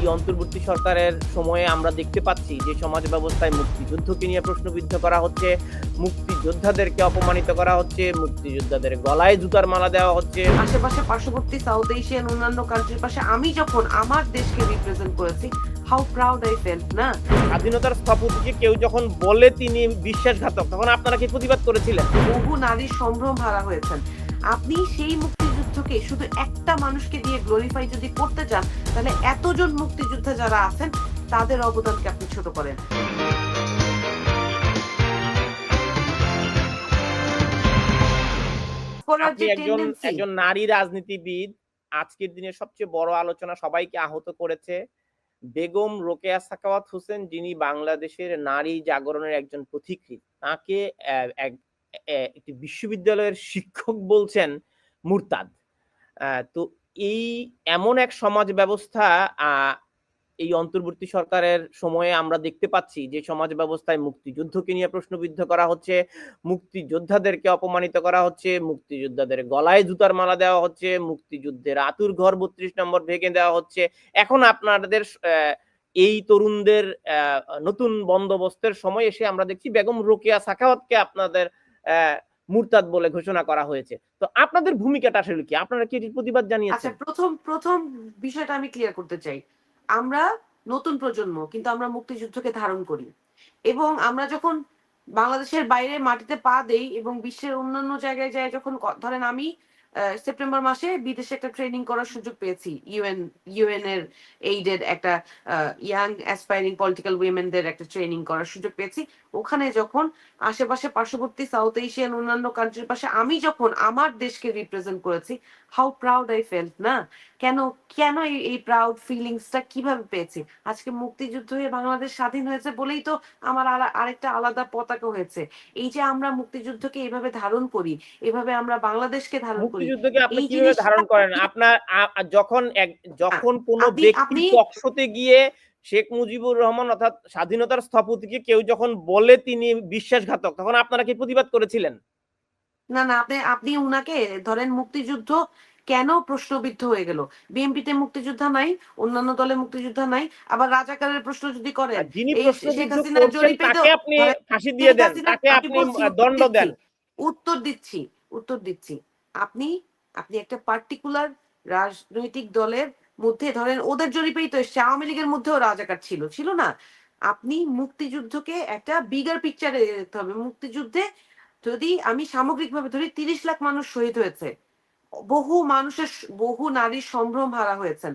এই অন্তর্বর্তী সরকারের সময়ে আমরা দেখতে পাচ্ছি যে সমাজ ব্যবস্থায় মুক্তিযুদ্ধকে নিয়ে প্রশ্নবিদ্ধ করা হচ্ছে মুক্তিযোদ্ধাদেরকে অপমানিত করা হচ্ছে মুক্তিযোদ্ধাদের গলায় জুতার মালা দেওয়া হচ্ছে। আশেপাশে পার্শ্ববর্তী সাউথ এশিয়ান অন্যান্য কান্ট্রির পাশে আমি যখন আমার দেশকে রিপ্রেজেন্ট করেছি হাউ প্রাউড আই ফেল্ট না? স্বাধীনতার স্থপতিকে কেউ যখন বলে তিনি বিশ্বাসঘাতক তখন আপনারা কি প্রতিবাদ করেছিলেন? বহু নারীর সম্ভ্রম হারা হয়েছেন। আপনি সেই মুক্তিযুদ্ধকে শুধু একটা মানুষকে দিয়ে গ্লোরিফাই যদি করতে চান তাহলে এতজন মুক্তিযোদ্ধা যারা আছেন তাদের অবদানকে আপনি ছোট করেন। একজন একজন নারী রাজনীতিবিদ আজকের দিনে সবচেয়ে বড় আলোচনা সবাইকে আহত করেছে। বেগম রোকেয়া সাকাওয়াত হোসেন যিনি বাংলাদেশের নারী জাগরণের একজন পথিকৃৎ তাকে একটি বিশ্ববিদ্যালয়ের শিক্ষক বলছেন মুরতাদ। তো এই এমন এক সমাজ ব্যবস্থা এই অন্তর্বর্তী সরকারের সময়ে আমরা দেখতে পাচ্ছি যে সমাজ ব্যবস্থায় মুক্তিযুদ্ধকে নিয়ে প্রশ্নবিদ্ধ করা হচ্ছে, মুক্তিযোদ্ধাদেরকে অপমানিত করা হচ্ছে, মুক্তিযোদ্ধাদের গলায় জুতার মালা দেওয়া হচ্ছে, মুক্তিযুদ্ধের আতুর ঘর বত্রিশ নম্বর ভেঙে দেওয়া হচ্ছে। এখন আপনাদের এই তরুণদের নতুন বন্দোবস্তের সময় এসে আমরা দেখছি বেগম রোকেয়া সাখাওয়াতকে আপনাদের মুরতাদ বলে ঘোষণা করা হয়েছে। তো আপনাদের ভূমিকাটা আসলে কি? আপনারা কি এটির প্রতিবাদ আচ্ছা জানিয়েছেন প্রথম প্রথম বিষয়টা আমি ক্লিয়ার করতে চাই। আমরা নতুন প্রজন্ম, কিন্তু আমরা মুক্তিযুদ্ধকে ধারণ করি। এবং আমরা যখন বাংলাদেশের বাইরে মাটিতে পা দেই এবং বিশ্বের অন্যান্য জায়গায় যায়, যখন ধরেন আমি সেপ্টেম্বর মাসে বিদেশে একটা ট্রেনিং করার সুযোগ পেয়েছি। ইউএন ইউএন এর এইডেড একটা ইয়াং অ্যাসপায়ারিং পলিটিক্যাল উইমেনদের একটা ট্রেনিং করার সুযোগ পেয়েছি। ওখানে যখন আশেপাশে পার্শ্ববর্তী সাউথ এশিয়ান অন্যান্য কান্ট্রির পাশে আমি যখন আমার দেশকে রিপ্রেজেন্ট করেছি হাউ প্রাউড আই ফেল্ট না? কেন কেন এই- প্রাউড ফিলিংসটা কীভাবে পেয়েছি? আজকে মুক্তিযুদ্ধ হয়ে বাংলাদেশ স্বাধীন হয়েছে বলেই তো আমার আরেকটা আলাদা পতাকা হয়েছে। এই যে আমরা মুক্তিযুদ্ধকে এভাবে ধারণ করি এভাবে আমরা বাংলাদেশকে ধারণ করি মুক্তিযুদ্ধকে আপনি কীভাবে ধারণ করেন? আপনি- আপনার যখন যখন কোনো ব্যক্তি টকশোতে গিয়ে শেখ মুজিবুর রহমান অর্থাৎ স্বাধীনতার স্থপতিকে কেউ যখন বলে তিনি বিশ্বাসঘাতক তখন আপনারা কি প্রতিবাদ করেছিলেন? না না আপনি আপনি উনাকে ধরেন মুক্তিযুদ্ধ কেন প্রশ্নবিদ্ধ হয়ে গেল? বিএনপিতে মুক্তিযোদ্ধা নাই অন্যান্য দলে মুক্তিযোদ্ধা নাই আবার রাজাকারের প্রশ্ন যদি করেন আপনি ফাঁসি দিয়ে দেন তাকে আপনি দণ্ড দেন। উত্তর দিচ্ছি উত্তর দিচ্ছি। আপনি আপনি একটা পার্টিকুলার রাজনৈতিক দলের মধ্যে ধরেন ওদের জরিপেই তো এসছে আওয়ামী লীগের মধ্যেও রাজাকার ছিল ছিল না। আপনি মুক্তিযুদ্ধকে একটা বিগার পিকচারে দেখতে হবে মুক্তিযুদ্ধে যদি আমি সামগ্রিকভাবে ধরি তিরিশ লাখ মানুষ শহীদ হয়েছে বহু মানুষের বহু নারীর সম্ভ্রম হারা হয়েছেন।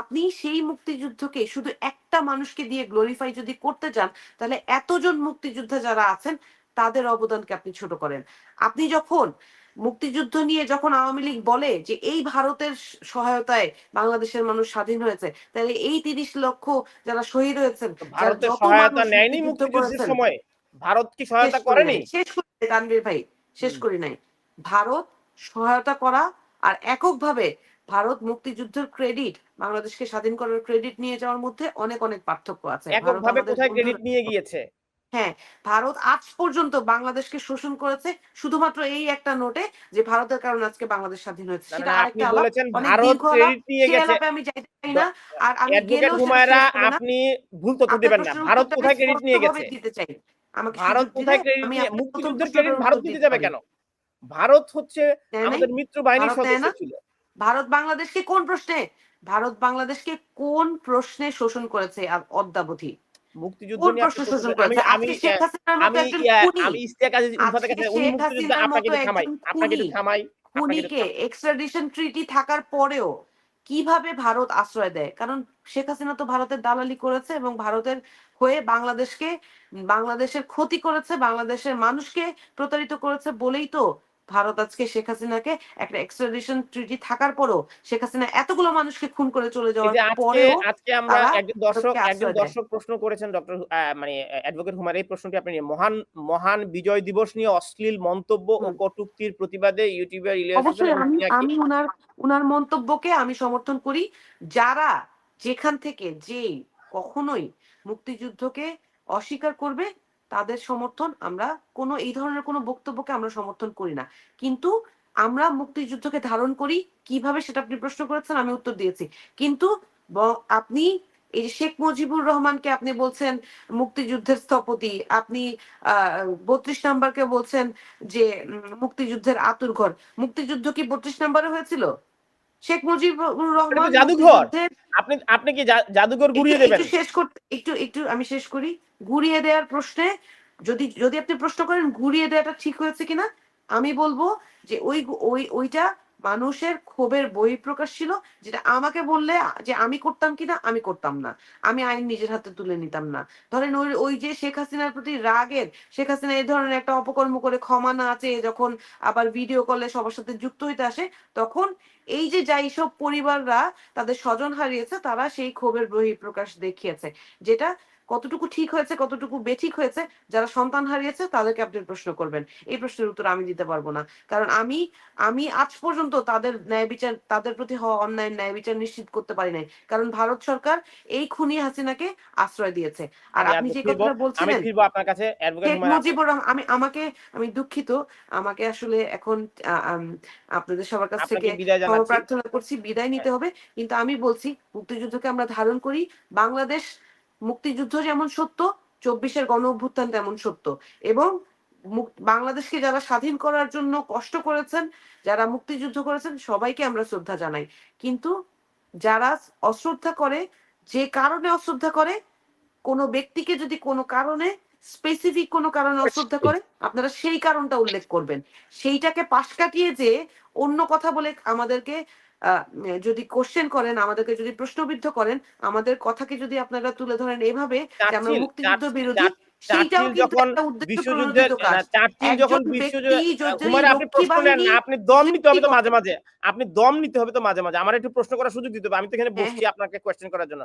আপনি সেই মুক্তিযুদ্ধকে শুধু একটা মানুষকে দিয়ে গ্লোরিফাই যদি করতে চান তাহলে এতজন মুক্তিযোদ্ধা যারা আছেন তাদের অবদানকে আপনি ছোট করেন। আপনি যখন মুক্তিযুদ্ধ নিয়ে যখন আওয়ামী লীগ বলে যে এই ভারতের সহায়তায় বাংলাদেশের মানুষ স্বাধীন হয়েছে তাহলে এই তিরিশ লক্ষ যারা শহীদ হয়েছেন সময়। ভারত কি সহায়তা করেনি? শেষ করি তানভীর ভাই শেষ করি নাই। ভারত সহায়তা করা আর এককভাবে ভারত মুক্তিযুদ্ধের ক্রেডিট বাংলাদেশকে স্বাধীন করার ক্রেডিট নিয়ে যাওয়ার মধ্যে অনেক অনেক পার্থক্য আছে। এককভাবে কোথায় ক্রেডিট নিয়ে গিয়েছে? হ্যাঁ ভারত আজ পর্যন্ত বাংলাদেশকে শোষণ করেছে শুধুমাত্র এই একটা নোটে যে ভারতের কারণে আজকে বাংলাদেশ স্বাধীন হয়েছে। সেটা আরেকটা বলেছেন ভারত ক্রেডিট নিয়ে গেছে। আমি যাইতে চাই না আর আমি গেলেও। আপনি ভুল তথ্য দিবেন না। ভারত কোথায় ক্রেডিট নিয়ে গেছে? দিতে চাই। আমাকে ভারত কোথায় দিলে ক্রেডিট আমি নিয়ে আপনার প্রথম মুক্তিযুদ্ধের ক্রেডিট ভারত দিতে যাবে কেন? ভারত হচ্ছে আমাদের মিত্র বাহিনীর সদস্য ছিল। ভারত বাংলাদেশকে কোন প্রশ্নে? ভারত বাংলাদেশকে কোন প্রশ্নে শোষণ করেছে অদ্যাবধি? মুক্তিযুদ্ধ আমি আমি আপনাকে থামাই। আপনাকে থামাই। খুনিকে এক্সট্রাডিশন ট্রিটি থাকার পরেও কীভাবে ভারত আশ্রয় দেয়? কারণ শেখ হাসিনা তো ভারতের দালালি করেছে এবং ভারতের হয়ে বাংলাদেশকে, বাংলাদেশের ক্ষতি করেছে, বাংলাদেশের মানুষকে প্রতারিত করেছে বলেই তো ভারত আজকে শেখ হাসিনাকে একটা এক্সট্রাডিশন ট্রিটি থাকার পরেও শেখ হাসিনা এতগুলো মানুষকে খুন করে চলে যাওয়ার পরেও আজকে আমরা একজন দর্শক একজন দর্শক প্রশ্ন করেছেন ডক্টর মানে অ্যাডভোকেট হুমার এই প্রশ্নটি আপনি মহান মহান বিজয় দিবস নিয়ে অশ্লীল মন্তব্য ও। কটূক্তির প্রতিবাদে ইউটিউবার ইলিয়াস আমি উনার উনার মন্তব্যকে আমি সমর্থন করি। যারা যেখান থেকে যে কখনোই মুক্তিযুদ্ধকে অস্বীকার করবে তাদের সমর্থন আমরা কোনো, এই ধরনের কোনো বক্তব্যকে আমরা সমর্থন করি না। কিন্তু আমরা মুক্তিযুদ্ধকে ধারণ করি, কীভাবে সেটা আপনি প্রশ্ন করেছেন, আমি উত্তর দিয়েছি। কিন্তু আপনি এই শেখ মুজিবুর রহমানকে আপনি বলছেন মুক্তিযুদ্ধের স্থপতি, আপনি বত্রিশ নাম্বারকে বলছেন যে মুক্তিযুদ্ধের আতুর ঘর মুক্তিযুদ্ধ কি বত্রিশ নাম্বারে হয়েছিল? শেখ মুজিবুর রহমান জাদুঘর। আপনি আপনি কি জাদুঘর ঘুরিয়ে দেবেন একটু শেষ করতে একটু একটু আমি শেষ করি ঘুরিয়ে দেওয়ার প্রশ্নে যদি যদি আপনি প্রশ্ন করেন ঘুরিয়ে দেওয়াটা ঠিক হয়েছে কিনা আমি বলব যে ওই ওই ওইটা মানুষের ক্ষোভের বহিঃপ্রকাশ ছিল যেটা আমাকে বললে যে আমি করতাম কিনা, আমি করতাম না। আমি আইন নিজের হাতে তুলে নিতাম না। ধরেন ওই ওই যে শেখ হাসিনার প্রতি রাগের, শেখ হাসিনা এই ধরনের একটা অপকর্ম করে ক্ষমা না আছে যখন আবার ভিডিও কলে সবার সাথে যুক্ত হইতে আসে, তখন এই যে যাই সব পরিবাররা তাদের স্বজন হারিয়েছে, তারা সেই ক্ষোভের বহিঃপ্রকাশ দেখিয়েছে। যেটা কতটুকু ঠিক হয়েছে কতটুকু বেঠিক হয়েছে যারা সন্তান হারিয়েছে তাদেরকে আপনি প্রশ্ন করবেন। এই প্রশ্নের উত্তর আমি দিতে পারব না। কারণ আমি আমি আজ পর্যন্ত তাদের ন্যায় বিচার তাদের প্রতি হওয়া অন্যায় ন্যায় বিচার নিশ্চিত করতে পারি নাই। কারণ ভারত সরকার এই খুনি হাসিনাকে আশ্রয় দিয়েছে। আর আপনি যে কথাটা বলছিলেন আপনার কাছে শেখ মুজিবুর আমি আমাকে আমি দুঃখিত। আমাকে আসলে এখন আপনাদের সবার কাছ থেকে প্রার্থনা করছি বিদায় নিতে হবে। কিন্তু আমি বলছি মুক্তিযুদ্ধকে আমরা ধারণ করি। বাংলাদেশ মুক্তিযুদ্ধ যেমন সত্য, চব্বিশের গণ অভ্যুত্থান তেমন সত্য। এবং বাংলাদেশকে যারা স্বাধীন করার জন্য কষ্ট করেছেন, যারা মুক্তিযুদ্ধ করেছেন, সবাইকে আমরা শ্রদ্ধা জানাই। কিন্তু যারা অশ্রদ্ধা করে, যে কারণে অশ্রদ্ধা করে, কোনো ব্যক্তিকে যদি কোনো কারণে স্পেসিফিক কোনো কারণে অশ্রদ্ধা করে, আপনারা সেই কারণটা উল্লেখ করবেন। সেইটাকে পাশ কাটিয়ে যে অন্য কথা বলে আমাদেরকে যদি কোশ্চেন করেন আমাদেরকে যদি প্রশ্নবিদ্ধ করেন আমাদের কথাকে যদি আপনারা তুলে ধরেন এভাবে যে আমরা মুক্তিযুদ্ধ বিরোধী আপনি প্রশ্ন নেন না আপনি দম নিতে হবে তো মাঝে মাঝে। আপনি দম নিতে হবে তো মাঝে মাঝে। আমার একটু প্রশ্ন করার সুযোগ দিতে হবে। আমি তো এখানে হ্যাঁ, বসছি আপনাকে কোয়েশ্চেন করার জন্য।